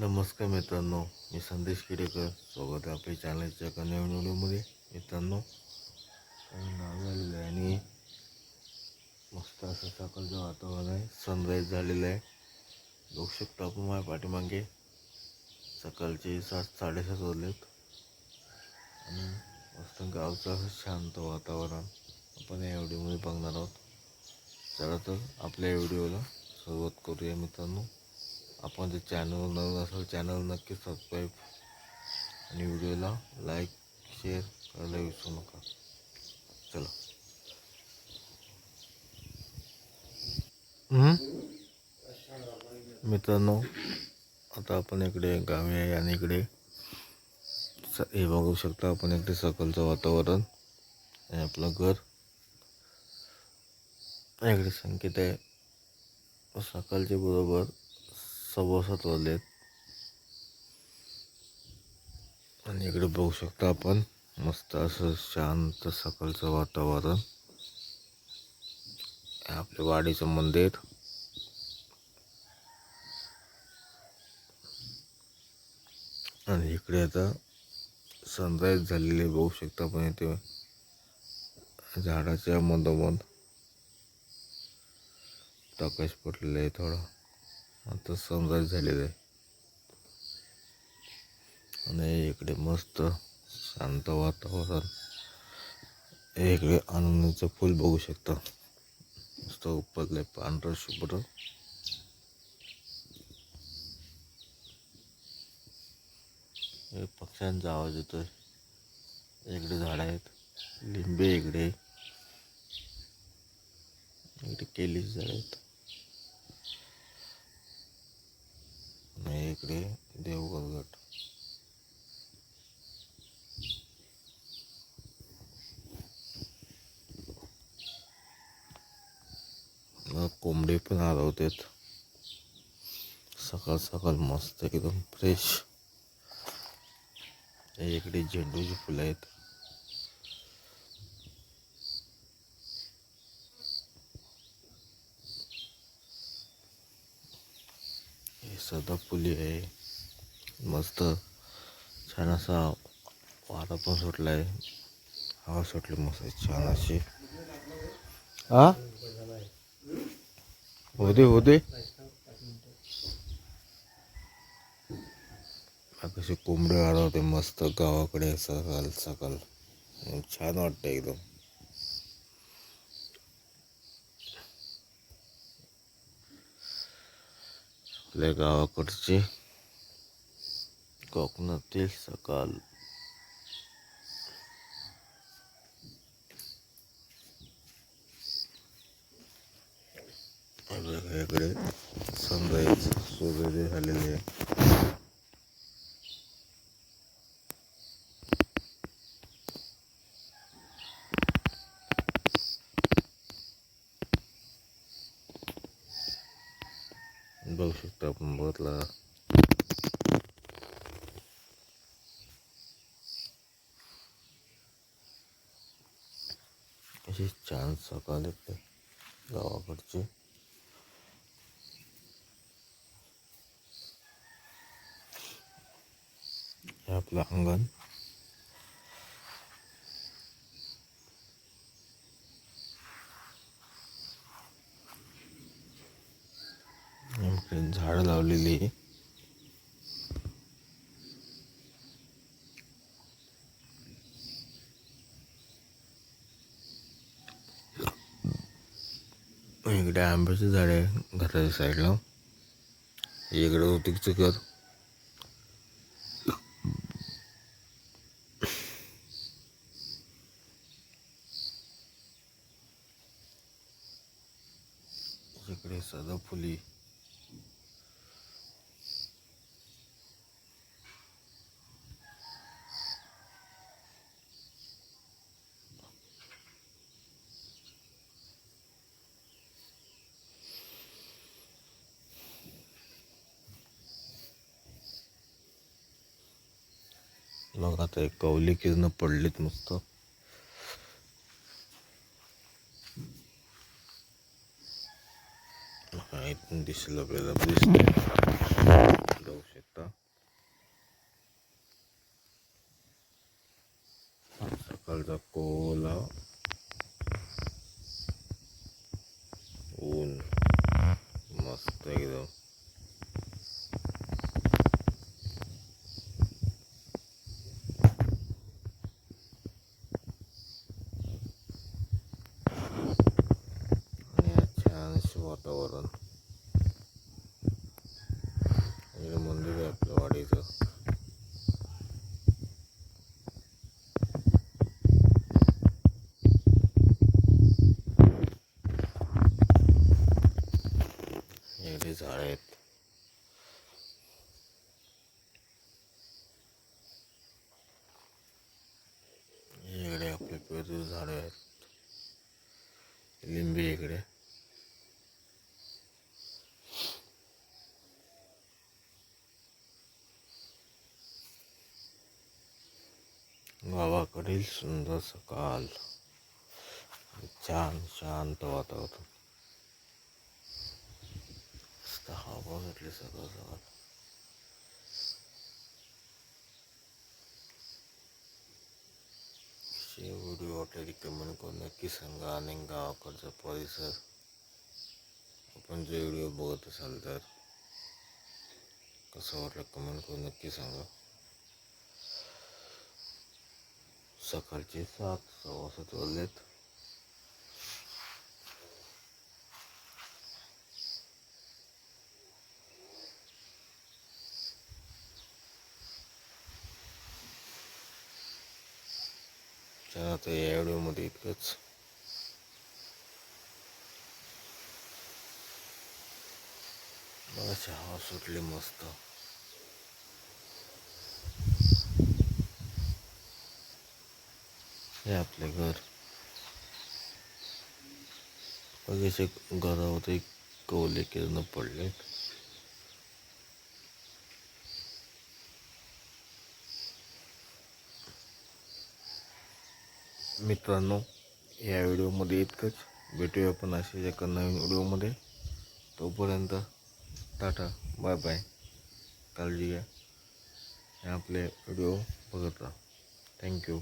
नमस्कार मित्रांनो मी संदेश किडेकर. स्वागत आहे आपल्या चॅनलच्या एका नवीन व्हिडिओमध्ये. मित्रांनो नाव झालेलं आहे आणि मस्त असं सकाळचं वातावरण आहे. सनराईज झालेलं आहे. बघू शकतो आपण माझ्या पाठीमागे सकाळचे सात साडेसात वाजलेत. आणि मस्त गावचं असं शांत वातावरण आपण या व्हिडिओमध्ये बघणार आहोत. चला तर आपल्या व्हिडिओला सुरुवात करूया मित्रांनो. आपण जर चॅनल नवीन असेल चॅनल नक्की सबस्क्राईब आणि व्हिडिओला लाईक शेअर करायला विसरू नका. चला. मित्रांनो आता आपण इकडे गावी आहे आणि इकडे स हे बघू शकता आपण इकडे सकाळचं वातावरण आणि आपलं घर. इकडे संकेत आहे. सकाळच्या बरोबर सव्वा सात वाजलेत. आणि इकडे बघू शकता आपण मस्त असं शांत सकाळचं वातावरण. आपल्या वाडीचं मंदिर. आणि इकडे आता सनराईज झालेले बघू शकता आपण इथे. झाडाच्या मधोमध. प्रकाश पडलेला आहे थोडा. आता सनराईज झालेलं आहे. आणि इकडे मस्त शांत वातावरण. इकडे आनंदाचं फूल बघू शकता. मस्त उपरले पांढरं शुभ्र. हे पक्ष्यांचा आवाज येतोय. इकडे झाड आहेत. लिंबे इकडे. इकडे केलीच झाड आहेत. आणि इकडे देवगड गट. कोंबडे पण आरवतात सकाळ सकाळ मस्त एकदम फ्रेश इकडे झेंडूची फुलं आहेत. सदाफुली आहे. मस्त. छान असा वारा पण सुटला आहे हवा सुटली मस्त. छान अशी. हा होते होते. कसे कोंबडे वाढवते मस्त. गावाकडे सकाळ सकाळ छान वाटतं एकदम. आपल्या गावाकडचे कोकणातील सकाळ इकडे सनराईज सूर्योदय झालेले आहे बघू शकतो आपण बघितला अशी छान सकाळ येते गावाकडची हे आपलं अंगण इकडे झाडं लावलेली आहे. इकडे आंब्याचे झाड आहे घराच्या साईडला इकडे होतीचं घर इकडे सदाफुली मग आता एक कवली किरण पडलीत मस्त इथून दिसलं पहिला दिसत जाऊ शकता. सकाळचा कोला ऊन. मस्त एकदम. गावाकडील सुंदर सकाळ छान शांत वातावरण। हवा घेतली सकाळ सकाळ व्हिडिओ वाटले कमेंट करून नक्की सांगा. आणि गावाकडचा परिसर. आपण जे व्हिडिओ बघत असाल तर. कसं वाटलं कमेंट करून नक्की सांगा. सकाळचे सात सव्वा सात वाजलेत चला आता या व्हिडिओमध्ये इतकंच बघा चहा सुटली मस्त हे आपले घर. बघायचे एक कवले किरण पडले. मित्रांनो या व्हिडिओमध्ये इतकंच. भेटूया आपण अशाच एका नवीन व्हिडिओमध्ये. तोपर्यंत टाटा बाय बाय. काळजी घ्या. हे आपले व्हिडिओ बघत राहा. थँक्यू